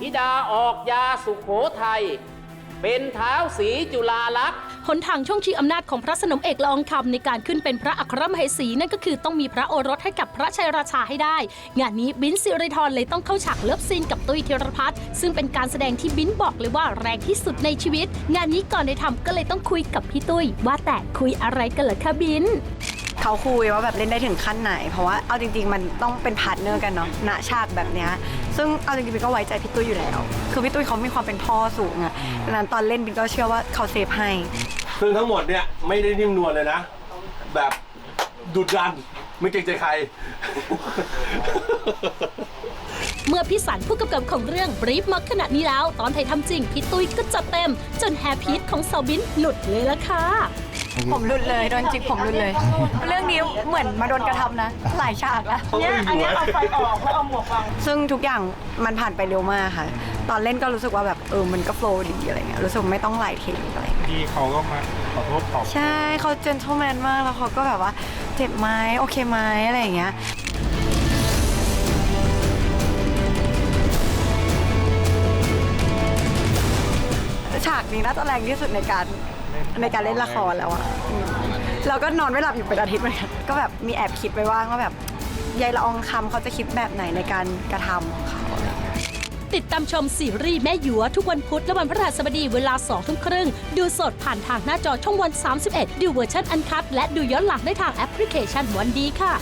ธิดาออกยาสุขโขทัยเป็นเท้าสีจุฬาลักษณ์หนทางช่วงชิงอำนาจของพระสนมเอกละอองคำในการขึ้นเป็นพระอัครมเหสีนั่นก็คือต้องมีพระโอรสให้กับพระชัยราชาให้ได้ งานนี้บินสิริธรเลยต้องเข้าฉากเลิฟซีนกับตุ้ยธีรพัฒน์ซึ่งเป็นการแสดงที่บินบอกเลยว่าแรงที่สุดในชีวิต งานนี้ก่อนได้ทำก็เลยต้องคุยกับพี่ตุ้ยว่าแต่คุยอะไรกันเหรอคะบิน เขาคุยว่าแบบเล่นได้ถึงขั้นไหน เพราะว่าเอาจริง ๆ มันต้องเป็นพาร์ทเนอร์กันเนาะณฉากแบบเนี้ยซึ่งเอาจริงๆบินก็ไว้ใจพี่ตุ้ยอยู่แล้ว คือพี่ตุ้ยเขามีความเป็นพ่อสูงอะดังนั้นตอนเล่นบินก็เชื่อว่าเขาเซฟให้ ซึ่งทั้งหมดเนี่ยไม่ได้นิ่มนวลเลยนะ แบบดุดันไม่เกรงใจใคร เมื่อพี่สันผู้กำกับของเรื่องบรีฟมาขนาดนี้แล้ว ตอนถ่ายทำจริง พี่ตุ้ยก็จัดเต็ม จนแฮร์พีทของสาวบินหลุดเลยละค่ะ ผมหลุดเลยโดนจิกผมหลุดเลย เรื่องนี้เหมือนมาโดนกระทำนะ หลายฉากแล้ว เนี่ยอันนี้เอาไฟออกซึ่งทุกอย่างมันผ่านไปเร็วมากค่ะ ตอนเล่นก็รู้สึกว่าแบบเออมันก็โฟล์ดีอะไรเงี้ยรู้สึกไม่ต้องหลายเทคอะไรเงี้ยพี่เขาก็มาขอโทษขอบใช่เขาเจน t l e m แมนมากแล้วเขาก็แบบว่าเจ็บไหมโอเคไหมอะไรอย่างเงี้ย ฉากนี้น่าจะแรงที่สุดในการ ในการเล่นละครแล้วอะอืมเราก็นอนไม่หลับอยู่เป็นอาทิตย์เหมือนกันก็แบบมีแอบคิดไปว่างว่าแบบยายละอองคำเขาจะคิดแบบไหนในการกระทำของเขาอะไรอย่างเงี้ยติดตามชมซีรีส์แม่หยัวทุกวันพุธและวันพฤหัสบดีเวลา2ทุ่มครึ่ง ดูสดผ่านทางหน้าจอช่องวัน 31 ดูเวอร์ชันอันคัดและดูย้อนหลังได้ทางแอปพลิเคชันวันดีค่ะ